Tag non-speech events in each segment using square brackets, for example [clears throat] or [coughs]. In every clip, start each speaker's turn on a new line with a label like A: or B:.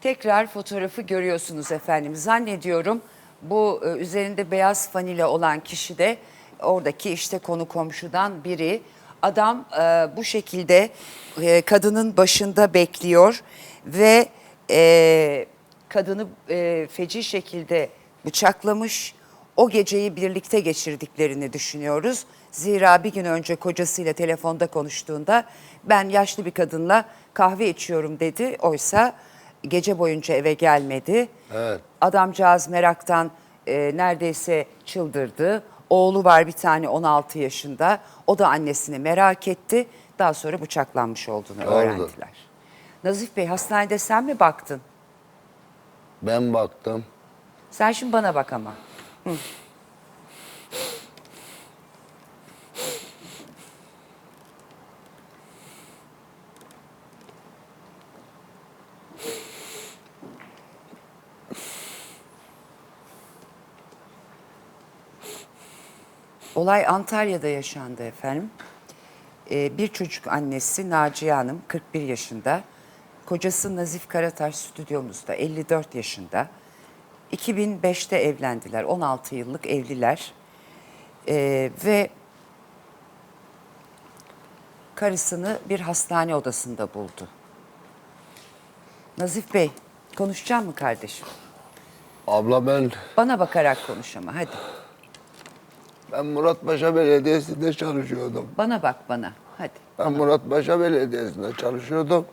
A: Tekrar fotoğrafı görüyorsunuz efendim. Zannediyorum bu e, üzerinde beyaz fanile olan kişi de oradaki işte konu komşudan biri. Adam e, bu şekilde e, kadının başında bekliyor ve kadını feci şekilde bıçaklamış. O geceyi birlikte geçirdiklerini düşünüyoruz. Zira bir gün önce kocasıyla telefonda konuştuğunda ben yaşlı bir kadınla kahve içiyorum dedi. Oysa gece boyunca eve gelmedi.
B: Evet.
A: Adamcağız meraktan e, neredeyse çıldırdı. Oğlu var bir tane 16 yaşında. O da annesini merak etti. Daha sonra bıçaklanmış olduğunu
B: Doğrudur.
A: öğrendiler. Nazif Bey hastanede sen mi baktın?
B: Ben baktım.
A: Sen şimdi bana bak ama. Hı. Olay Antalya'da yaşandı efendim. Ee, bir çocuk annesi Naciye Hanım 41 yaşında. Kocası Nazif Karataş stüdyomuzda 54 yaşında. 2005'te evlendiler. 16 yıllık evliler. Ee, ve karısını bir hastane odasında buldu. Nazif Bey, konuşacak mı kardeşim?
B: Abla ben
A: Bana bakarak konuş ama hadi.
B: Ben Muratpaşa Belediyesi'nde çalışıyordum.
A: Bana bak bana. Hadi.
B: Ben Muratpaşa Belediyesi'nde çalışıyordum.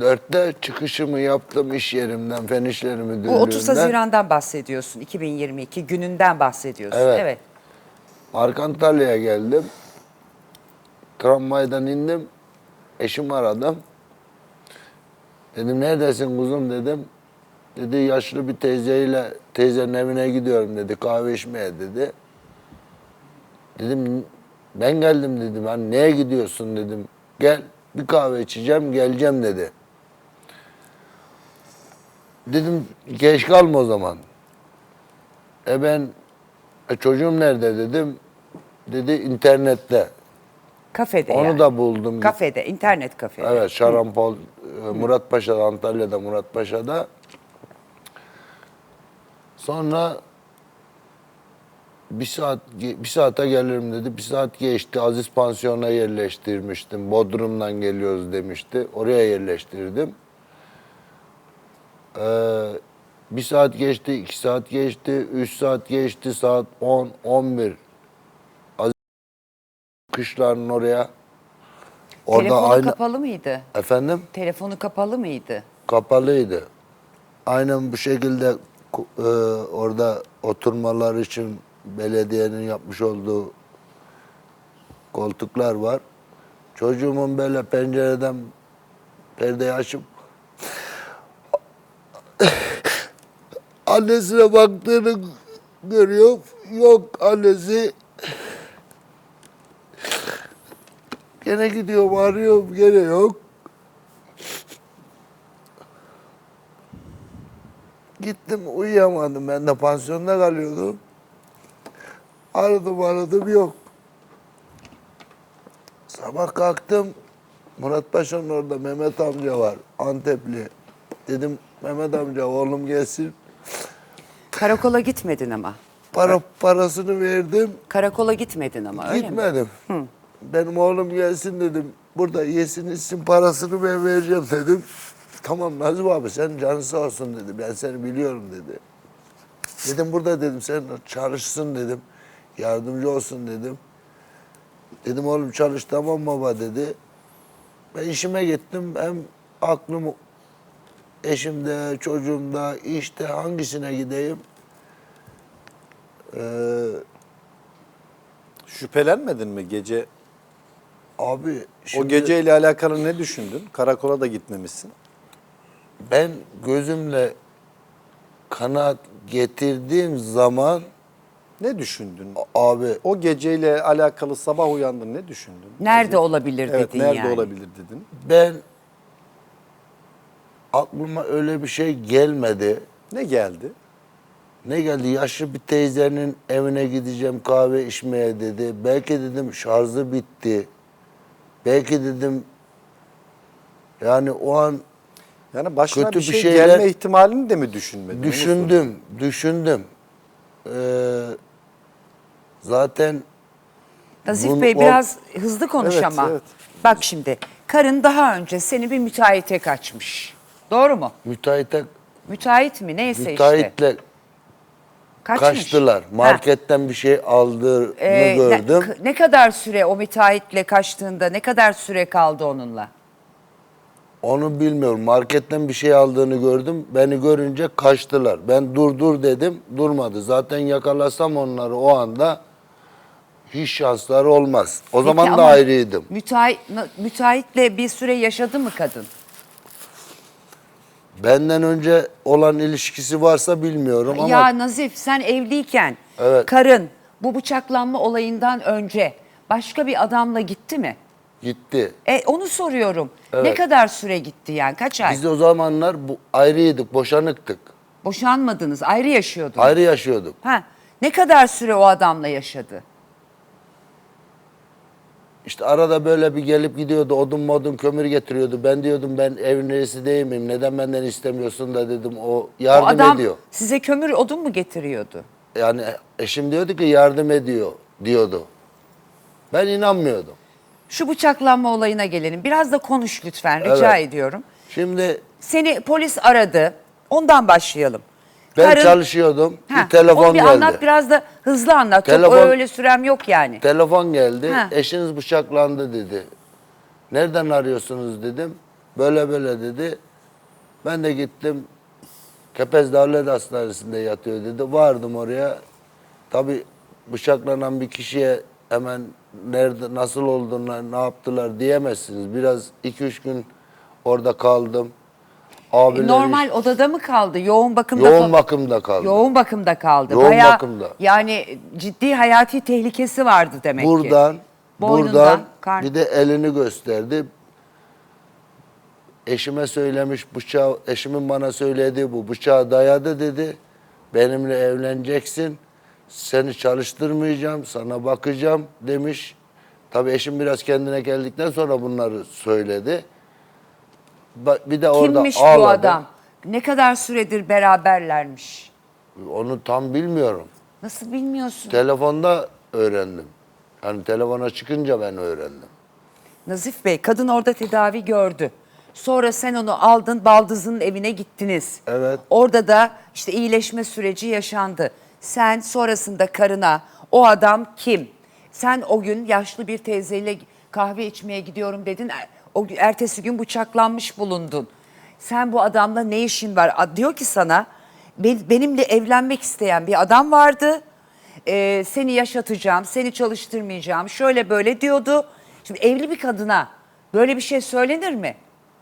B: Dörtte çıkışımı yaptım iş yerimden, fen işleri
A: Bu
B: müdürlüğünden.
A: 30 Haziran'dan bahsediyorsun. 2022 gününden bahsediyorsun.
B: Evet.
A: evet.
B: Markantalya'ya geldim. Tramvaydan indim. Eşimi aradım. Dedim neredesin kuzum dedim. Dedi yaşlı bir teyzeyle teyzenin evine gidiyorum dedi. Kahve içmeye dedi. Dedim ben geldim dedim. Hani neye gidiyorsun dedim. Gel bir kahve içeceğim geleceğim dedi. Dedim geç kalma o zaman. E ben e, çocuğum nerede dedim. Dedi internette.
A: Kafede
B: Onu
A: yani.
B: da buldum.
A: Kafede, internet kafede.
B: Evet Şarampol, e, Muratpaşa'da, Antalya'da Muratpaşa'da. Sonra bir saat bir saate gelirim dedi. Bir saat geçti. Aziz Pansiyon'a yerleştirmiştim. Bodrum'dan geliyoruz demişti. Oraya yerleştirdim. Ee, bir saat geçti, iki saat geçti, üç saat geçti, saat 10, 11. Aziz kışların oraya. Orada
A: Telefonu
B: aynı...
A: kapalı mıydı?
B: Efendim?
A: Telefonu kapalı mıydı?
B: Kapalıydı. Aynen bu şekilde e, orada oturmalar için belediyenin yapmış olduğu koltuklar var. Çocuğumun böyle pencereden perdeyi açıp annesine baktığını görüyor. Yok annesi gene gidiyorum arıyorum gene yok. Gittim uyuyamadım. Ben de pansiyonda kalıyordum. Aradım aradım yok. Sabah kalktım. Murat Paşa'nın orada Mehmet amca var. Antepli. Dedim Mehmet amca oğlum gelsin.
A: Karakola gitmedin ama.
B: Para parasını verdim.
A: Karakola gitmedin ama öyle mi?
B: Gitmedim. Benim oğlum gelsin dedim. Burada yesin içsin parasını ben vereceğim dedim. Tamam Nazım abi sen canın sağ olsun dedi. Ben seni biliyorum dedi. Dedim burada dedim sen çalışsın dedim. Yardımcı olsun dedim. Dedim oğlum çalış tamam baba dedi. Ben işime gittim. Hem aklım eşimde, çocuğumda, işte hangisine gideyim? Ee,
C: Şüphelenmedin mi gece?
B: abi
C: O
B: şimdi-
C: geceyle alakalı ne düşündün? Karakola da gitmemişsin.
B: Ben gözümle kanaat getirdiğim zaman
C: Ne düşündün?
B: abi
C: O geceyle alakalı sabah uyandın ne düşündün?
A: Nerede olabilir
C: Evet,
A: dedin
C: nerede
A: yani.
C: olabilir dedin.
B: ben aklıma öyle bir şey gelmedi.
C: Ne geldi?
B: Ne geldi? Yaşlı bir teyzenin evine gideceğim kahve içmeye dedi. Belki dedim şarjı bitti. Belki dedim yani o an
C: Yani başına
B: Kötü
C: bir
B: bir
C: şey
B: şeyler-
C: gelme ihtimalini de mi düşünmedin?
B: Düşündüm, düşündüm. Ee, zaten
A: Nazif
B: Bunu-
A: Bey
B: o-
A: biraz hızlı konuş
C: Evet,
A: ama.
C: evet.
A: Bak şimdi karın daha önce seni bir müteahhite kaçmış. Doğru mu?
B: müteahhite,
A: Müteahhit mi neyse işte.
B: müteahhitle
A: Kaçmış.
B: kaçtılar.
A: Ha.
B: Marketten bir şey aldığını
A: Ee, ne-
B: gördüm.
A: k- Ne, kadar süre o müteahhitle kaçtığında ne kadar süre kaldı onunla?
B: Onu bilmiyorum. Marketten bir şey aldığını gördüm. Beni görünce kaçtılar. Ben dur dur dedim. Durmadı. Zaten yakalasam onları o anda hiç şansları olmaz. O
A: Peki
B: zaman da
A: ama
B: ayrıydım.
A: Müteahhit, müteahhitle bir süre yaşadı mı kadın?
B: Benden önce olan ilişkisi varsa bilmiyorum ama
A: Ya Nazif sen evliyken
B: Evet.
A: karın bu bıçaklanma olayından önce başka bir adamla gitti mi?
B: Gitti.
A: E onu soruyorum. Ne
B: Evet.
A: kadar süre gitti yani? Kaç ay?
B: Biz o zamanlar bu, ayrıydık, boşanıktık.
A: Boşanmadınız, ayrı yaşıyordunuz.
B: Ayrı yaşıyorduk.
A: Ha, ne kadar süre o adamla yaşadı?
B: İşte arada böyle bir gelip gidiyordu, odun modun kömür getiriyordu. Ben diyordum ben evin reisi değil miyim? Neden benden istemiyorsun da dedim. O yardım
A: o adam
B: ediyor.
A: size kömür odun mu getiriyordu?
B: Yani eşim diyordu ki yardım ediyor diyordu. Ben inanmıyordum.
A: Şu bıçaklanma olayına gelelim. Biraz da konuş lütfen rica
B: Evet.
A: ediyorum.
B: Şimdi
A: Seni polis aradı. Ondan başlayalım.
B: ben
A: Karın-
B: çalışıyordum.
A: Ha,
B: bir telefon
A: onu bir
B: geldi.
A: anlat biraz da hızlı anlat. Çok
B: Telefon-
A: öyle sürem yok yani.
B: Telefon geldi.
A: Ha.
B: Eşiniz bıçaklandı dedi. Nereden arıyorsunuz dedim. Böyle böyle dedi. Ben de gittim. Kepez Devlet Hastanesi'nde yatıyor dedi. Vardım oraya. Tabii bıçaklanan bir kişiye hemen nerede nasıl olduğunu ne yaptılar diyemezsiniz. Biraz 2-3 gün orada kaldım. Abileri
A: E, Normal odada mı kaldı? Yoğun bakımda
B: yoğun bakımda kaldım.
A: Yoğun bakımda kaldı.
B: Yoğun
A: Bayağı,
B: bakımda.
A: Yani ciddi hayati tehlikesi vardı demek ki.
B: buradan,
A: Boynundan,
B: buradan
A: karn-
B: bir de elini gösterdi. Eşime söylemiş bıçağı, eşimin bana söylediği bu bıçağı dayadı dedi. Benimle evleneceksin. Seni çalıştırmayacağım, sana bakacağım demiş. Tabii eşim biraz kendine geldikten sonra bunları söyledi. Bir de orada
A: Kimmiş
B: ağladı.
A: bu adam? Ne kadar süredir beraberlermiş?
B: Onu tam bilmiyorum.
A: Nasıl bilmiyorsun?
B: Telefonda öğrendim. Hani telefona çıkınca ben öğrendim.
A: Nazif Bey kadın orada tedavi gördü. Sonra sen onu aldın baldızının evine gittiniz.
B: Evet.
A: Orada da işte iyileşme süreci yaşandı. Sen sonrasında karına o adam kim? Sen o gün yaşlı bir teyzeyle kahve içmeye gidiyorum dedin. Er- O ertesi gün bıçaklanmış bulundun. Sen bu adamla ne işin var? Diyor ki sana "Ben- benimle evlenmek isteyen bir adam vardı. Ee, seni yaşatacağım, seni çalıştırmayacağım. Şöyle böyle diyordu. Şimdi evli bir kadına böyle bir şey söylenir mi?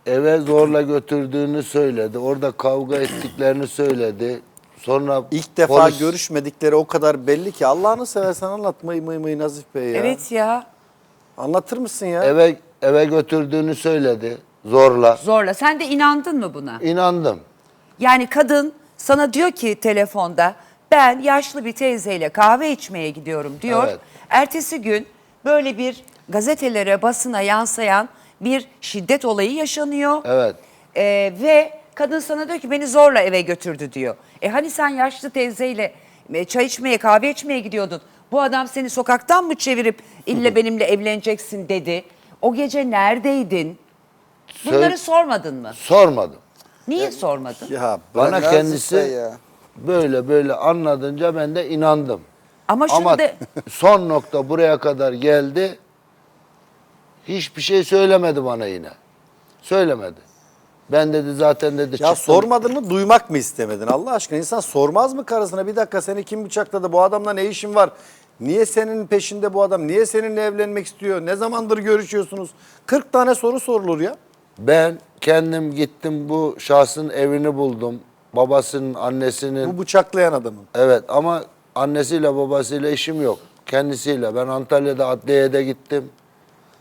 B: eve zorla götürdüğünü söyledi. Orada kavga ettiklerini söyledi. Sonra
C: İlk defa
B: polis-
C: görüşmedikleri o kadar belli ki. Allah'ını seversen anlat mıy mıy mıy Nazif Bey ya.
A: Evet ya.
C: Anlatır mısın ya?
B: eve eve götürdüğünü söyledi zorla.
A: Zorla. Sen de inandın mı buna?
B: İnandım.
A: Yani kadın sana diyor ki telefonda ben yaşlı bir teyzeyle kahve içmeye gidiyorum diyor.
B: Evet.
A: Ertesi gün böyle bir gazetelere basına yansıyan bir şiddet olayı yaşanıyor.
B: Evet.
A: Ee, ve kadın sana diyor ki beni zorla eve götürdü diyor. E hani sen yaşlı teyzeyle e, çay içmeye kahve içmeye gidiyordun. Bu adam seni sokaktan mı çevirip ille benimle evleneceksin dedi. O gece neredeydin? Bunları
B: Söyle-
A: sormadın mı?
B: Sormadım.
A: Niye sormadın?
C: Ya
B: Bana kendisi
D: ya.
B: böyle böyle anladınca ben de inandım.
A: Ama şunu
B: Ama [laughs] son nokta buraya kadar geldi. Hiçbir şey söylemedi bana yine. Söylemedi. Ben dedi zaten dedi
C: Ya
B: çıktım.
C: sormadın mı duymak mı istemedin Allah aşkına? İnsan sormaz mı karısına bir dakika seni kim bıçakladı bu adamla ne işin var? Niye senin peşinde bu adam? Niye seninle evlenmek istiyor? Ne zamandır görüşüyorsunuz? 40 tane soru sorulur ya.
B: Ben kendim gittim bu şahsın evini buldum. Babasının, annesinin.
C: Bu bıçaklayan adamın.
B: Evet ama annesiyle babasıyla işim yok. Kendisiyle. Ben Antalya'da adliyeye de gittim.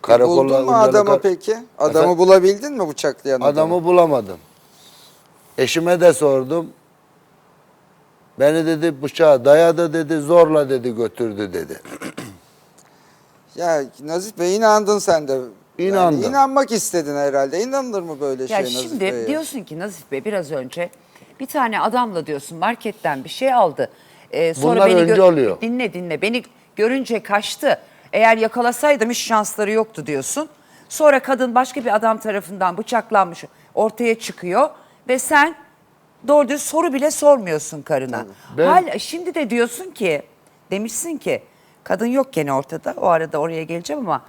B: Karakolla,
D: Buldun mu adamı
B: kar-
D: peki? Adamı
B: Efendim?
D: bulabildin mi bıçaklayan adamı?
B: Adamı bulamadım. Eşime de sordum. Beni dedi bıçağı dayadı dedi, zorla dedi götürdü dedi. [clears throat]
D: Ya Nazif Bey inandın sen de.
B: İnandım.
D: İnanmak istedin herhalde. İnanılır mı böyle şey
A: Ya
D: Nazif
A: şimdi
D: Bey'e?
A: diyorsun ki Nazif Bey biraz önce bir tane adamla diyorsun marketten bir şey aldı. Ee, sonra
B: Bunlar
A: beni
B: önce
A: gö-
B: oluyor.
A: Dinle dinle beni görünce kaçtı. Eğer yakalasaydım hiç şansları yoktu diyorsun. Sonra kadın başka bir adam tarafından bıçaklanmış ortaya çıkıyor ve sen doğru düz soru bile sormuyorsun karına.
B: Ben-
A: Hala, şimdi de diyorsun ki demişsin ki kadın yok gene ortada o arada oraya geleceğim ama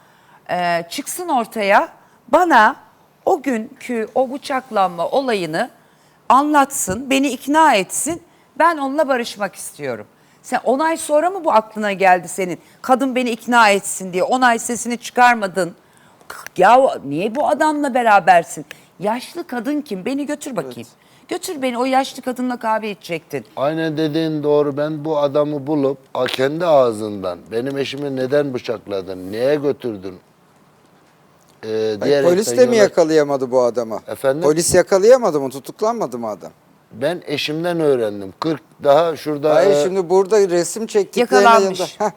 A: e, çıksın ortaya bana o günkü o bıçaklanma olayını anlatsın beni ikna etsin ben onunla barışmak istiyorum. Sen 10 ay sonra mı bu aklına geldi senin? Kadın beni ikna etsin diye 10 ay sesini çıkarmadın. Ya niye bu adamla berabersin? Yaşlı kadın kim? Beni götür bakayım. Götür beni o yaşlı kadınla kahve içecektin.
B: Aynen dediğin doğru. Ben bu adamı bulup a- kendi ağzından benim eşimi neden bıçakladın, neye götürdün? Ee,
D: Hayır, polis de mi yakalayamadı bu adamı?
B: Efendim?
D: Polis yakalayamadı mı? Tutuklanmadı mı adam?
B: Ben eşimden öğrendim. 40 daha şurada
D: Hayır
B: e,
D: şimdi burada resim çektiklerine
A: Yakalanmış.
D: yanında- Heh,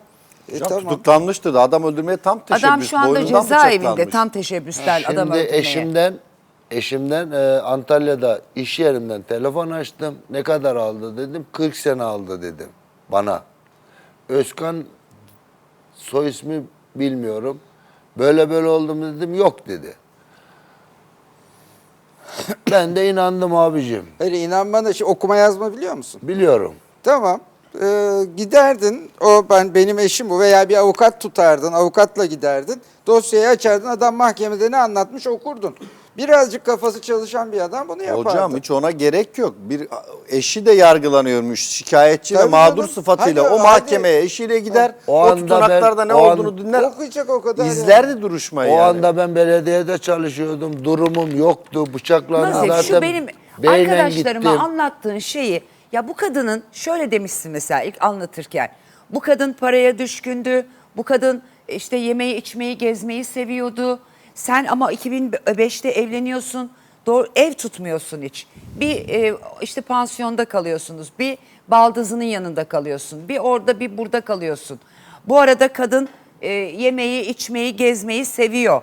D: E, tamam.
C: tutuklanmıştı da adam öldürmeye tam teşebbüs.
A: Adam şu anda
C: boynundan
A: cezaevinde
C: bıçaklanmış.
A: tam teşebbüsten adam
B: Şimdi
A: öldürmeye.
B: eşimden eşimden e, Antalya'da iş yerinden telefon açtım. Ne kadar aldı dedim. 40 sene aldı dedim bana. Özkan soy ismi bilmiyorum. Böyle böyle oldu mu dedim. Yok dedi. [coughs] ben de inandım abicim.
D: Hayır inanmana şey, okuma yazma biliyor musun?
B: Biliyorum.
D: Tamam. Ee, giderdin. O ben benim eşim bu veya bir avukat tutardın. Avukatla giderdin. Dosyayı açardın. Adam mahkemede ne anlatmış okurdun. Birazcık kafası çalışan bir adam bunu yapardı.
C: Hocam hiç ona gerek yok. Bir eşi de yargılanıyormuş şikayetçi ve
D: Tabii
C: mağdur
D: canım.
C: sıfatıyla.
D: Hadi,
C: o
D: hadi.
C: mahkemeye eşiyle gider.
B: O
C: O,
B: anda
C: tutanaklarda
B: ben-
C: ne
B: o an-
C: olduğunu dinler.
D: Okuyacak o kadar
C: İzlerdi
D: yani.
C: duruşmayı
B: O
C: yani.
B: anda ben belediyede çalışıyordum. Durumum yoktu. Bıçaklandı
A: Nazif
B: zaten.
A: şu benim arkadaşlarıma
B: gittim.
A: anlattığın şeyi ya bu kadının şöyle demişsin mesela ilk anlatırken bu kadın paraya düşkündü bu kadın işte yemeği içmeyi gezmeyi seviyordu sen ama 2005'te evleniyorsun. Doğru ev tutmuyorsun hiç. Bir e, işte pansiyonda kalıyorsunuz. Bir baldızının yanında kalıyorsun. Bir orada bir burada kalıyorsun. Bu arada kadın e, yemeği içmeyi gezmeyi seviyor.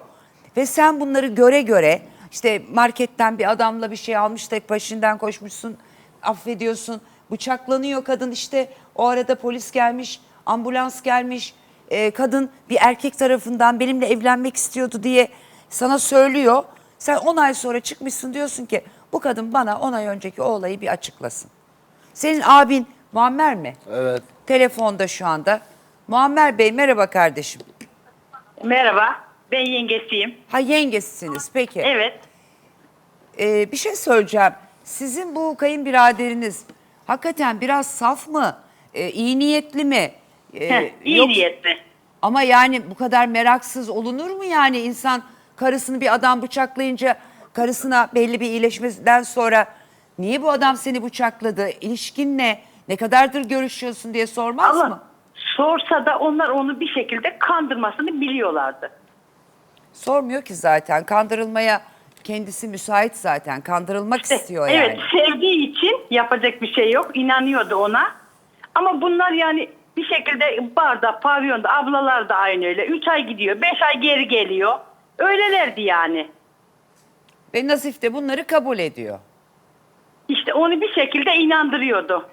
A: Ve sen bunları göre göre işte marketten bir adamla bir şey almış tek peşinden koşmuşsun affediyorsun. Bıçaklanıyor kadın işte. O arada polis gelmiş ambulans gelmiş. Ee, kadın bir erkek tarafından benimle evlenmek istiyordu diye sana söylüyor. Sen 10 ay sonra çıkmışsın diyorsun ki bu kadın bana 10 ay önceki o olayı bir açıklasın. Senin abin Muammer mi?
B: Evet.
A: Telefonda şu anda. Muammer Bey merhaba kardeşim.
E: Merhaba, ben yengesiyim.
A: Ha yengesisiniz peki.
E: Evet,
A: Ee, bir şey söyleyeceğim. Sizin bu kayınbiraderiniz hakikaten biraz saf mı? Ee, iyi niyetli mi? Ee,
E: heh, iyi
A: yok-
E: niyetli.
A: Ama yani bu kadar meraksız olunur mu yani insan karısını bir adam bıçaklayınca karısına belli bir iyileşmeden sonra niye bu adam seni bıçakladı? İlişkin ne? Ne kadardır görüşüyorsun diye sormaz
E: Ama
A: mı?
E: sorsa da onlar onu bir şekilde kandırmasını biliyorlardı.
A: Sormuyor ki zaten. Kandırılmaya kendisi müsait zaten. Kandırılmak istiyor yani.
E: Evet, sevdiği için yapacak bir şey yok. İnanıyordu ona. Ama bunlar yani bir şekilde barda, pavyonda, ablalar da aynı öyle. Üç ay gidiyor, beş ay geri geliyor. Öylelerdi yani.
A: Ve Nazif de bunları kabul ediyor.
E: İşte onu bir şekilde inandırıyordu.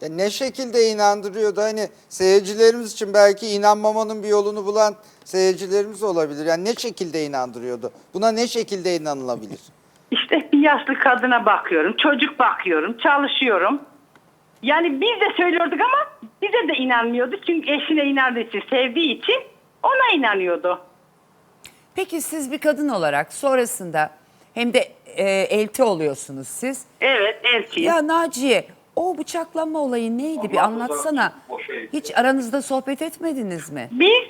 D: Ya ne şekilde inandırıyordu hani seyircilerimiz için belki inanmamanın bir yolunu bulan seyircilerimiz olabilir. Yani ne şekilde inandırıyordu? Buna ne şekilde inanılabilir?
E: İşte bir yaşlı kadına bakıyorum, çocuk bakıyorum, çalışıyorum. Yani biz de söylüyorduk ama bize de inanmıyordu. Çünkü eşine inandığı için, sevdiği için ona inanıyordu.
A: Peki siz bir kadın olarak sonrasında hem de e, elti oluyorsunuz siz.
E: Evet, elçiyim.
A: Ya Naciye o bıçaklanma olayı neydi bir anlatsana. Hiç aranızda sohbet etmediniz mi?
E: Biz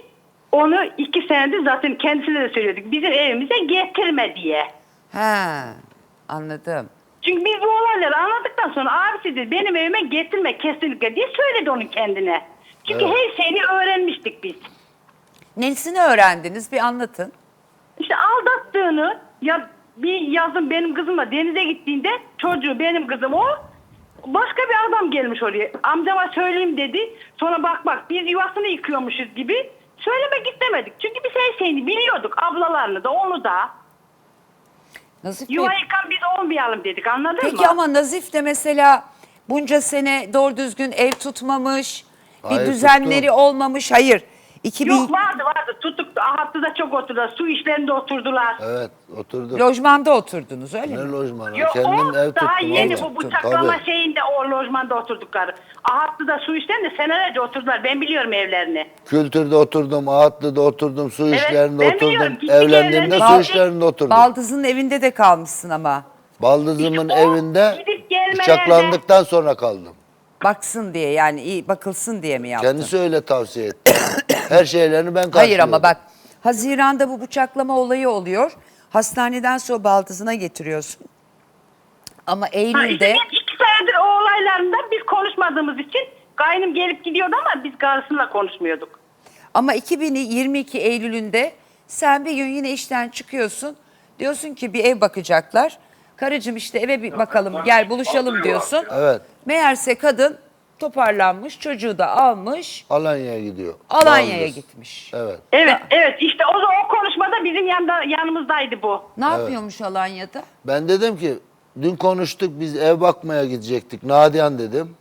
E: onu iki senedir zaten kendisine de söylüyorduk. Bizim evimize getirme diye.
A: Ha anladım.
E: Çünkü biz bu olayları anladıktan sonra abisi dedi benim evime getirme kesinlikle diye söyledi onu kendine. Çünkü her şeyini öğrenmiştik biz.
A: Nesini öğrendiniz bir anlatın.
E: İşte aldattığını ya bir yazın benim kızımla denize gittiğinde çocuğu benim kızım o başka bir adam gelmiş oraya. Amcama söyleyeyim dedi. Sonra bak bak biz yuvasını yıkıyormuşuz gibi Söylemek istemedik. Çünkü biz her şeyini biliyorduk. Ablalarını da onu da.
A: Nazif Bey,
E: Yuva yıkan biz olmayalım dedik anladın mı?
A: Peki ama Nazif de mesela bunca sene doğru düzgün ev tutmamış, bir
B: Hayır,
A: düzenleri
B: tuttu.
A: olmamış. Hayır. 2000
E: Yok vardı vardı. Tutuk Ahatlı'da çok oturdular. Su işlerinde oturdular.
B: Evet oturduk.
A: lojmanda oturdunuz öyle
B: ne
A: mi?
B: lojmanı?
E: Yok
B: Kendim
E: o
B: ev tuttum.
E: daha yeni
B: abla.
E: bu bıçaklama
B: Tabii.
E: Şeyinde o lojmanda oturdukları. Ahatlı'da su işlerinde senelerce oturdular. Ben biliyorum evlerini.
B: Kültürde oturdum, Ağatlı'da oturdum, su
E: Evet,
B: işlerinde
E: ben biliyorum.
B: oturdum.
E: Gittik
B: Evlendiğimde
E: evlerine
B: su
E: gittik.
B: işlerinde oturdum.
A: Baldız'ın evinde de kalmışsın ama.
B: Baldızımın
E: İşte o
B: evinde
E: gidip gelmelerde-
B: bıçaklandıktan sonra kaldım.
A: Baksın diye yani iyi bakılsın diye mi yaptın?
B: Kendisi öyle tavsiye etti. [coughs] Her şeylerini ben karşılıyordum.
A: Hayır ama bak Haziran'da bu bıçaklama olayı oluyor. Hastaneden sonra baldızına getiriyorsun. Ama
E: Ha, işte
A: Eylül'de
E: iki senedir o olaylarında biz konuşmadığımız için kaynım gelip gidiyordu ama biz karısıyla konuşmuyorduk.
A: ama 2022 Eylül'ünde sen bir gün yine işten çıkıyorsun. Diyorsun ki bir ev bakacaklar. Karıcığım işte eve bir bakalım gel buluşalım diyorsun.
B: Evet.
A: Meğerse kadın toparlanmış çocuğu da almış
B: Alanya'ya gidiyor.
A: Alanya'ya gitmiş.
B: Evet.
E: Evet evet işte o, o konuşmada bizim yanında, yanımızdaydı bu.
A: Ne yapıyormuş Alanya'da?
B: Ben dedim ki dün konuştuk biz ev bakmaya gidecektik. Nadiyan dedim.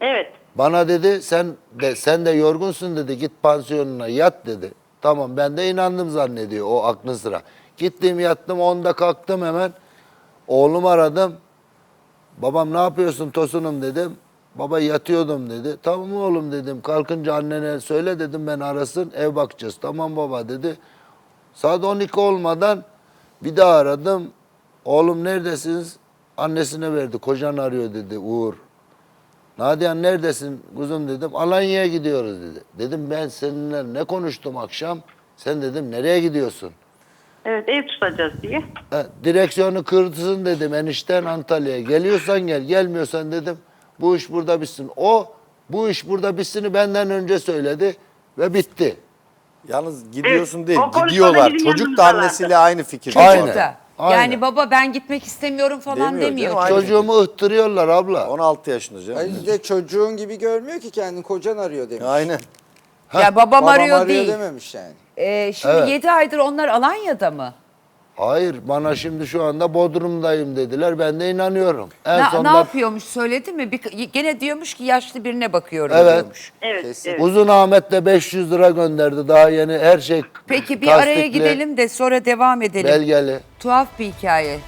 E: Evet.
B: Bana dedi sen de sen de yorgunsun dedi git pansiyonuna yat dedi. Tamam ben de inandım zannediyor o aklı sıra. Gittim yattım 10'da kalktım hemen. Oğlum aradım. Babam ne yapıyorsun Tosunum dedim. Baba yatıyordum dedi. Tamam oğlum dedim. Kalkınca annene söyle dedim ben arasın ev bakacağız. Tamam baba dedi. Saat 12 olmadan bir daha aradım. Oğlum neredesiniz? Annesine verdi. Kocan arıyor dedi Uğur. Nadiyan neredesin kuzum dedim. Alanya'ya gidiyoruz dedi. Dedim ben seninle ne konuştum akşam? Sen dedim nereye gidiyorsun?
E: Evet ev tutacağız diye.
B: Ha, direksiyonu kırdırsın dedim enişten Antalya'ya. Geliyorsan gel, gelmiyorsan dedim bu iş burada bitsin. O bu iş burada bitsin'i benden önce söyledi ve bitti.
C: Yalnız gidiyorsun
E: Evet,
C: değil,
E: o konuşmada
C: gidiyorlar.
E: bizim
C: Çocuk da
E: yanımızdalardı.
C: annesiyle aynı fikirde.
A: Çocuk
B: Aynen,
A: da.
B: Aynen.
A: Yani baba ben gitmek istemiyorum falan
C: Demiyor,
A: demiyor.
C: değil mi? Aynen.
B: Çocuğumu ıhtırıyorlar abla.
C: 16 yaşında canım.
D: Hayır bir de çocuğun gibi görmüyor ki kendini kocan arıyor demiş.
C: Aynen.
A: Ya babam,
D: Babam
A: arıyor,
D: arıyor
A: değil.
D: dememiş yani.
A: Ee, şimdi
B: Evet.
A: 7 aydır onlar Alanya'da mı?
B: Hayır bana şimdi şu anda Bodrum'dayım dediler. Ben de inanıyorum. En
A: Ne,
B: sonunda
A: ne yapıyormuş söyledi mi? Bir, gene diyormuş ki yaşlı birine bakıyorum
B: Evet.
A: diyormuş.
E: Evet.
D: Kesin.
E: evet.
B: Uzun Ahmet de 500 lira gönderdi. Daha yeni her şey
A: Peki bir araya gidelim de sonra devam edelim.
B: Belgeli.
A: Tuhaf bir hikaye.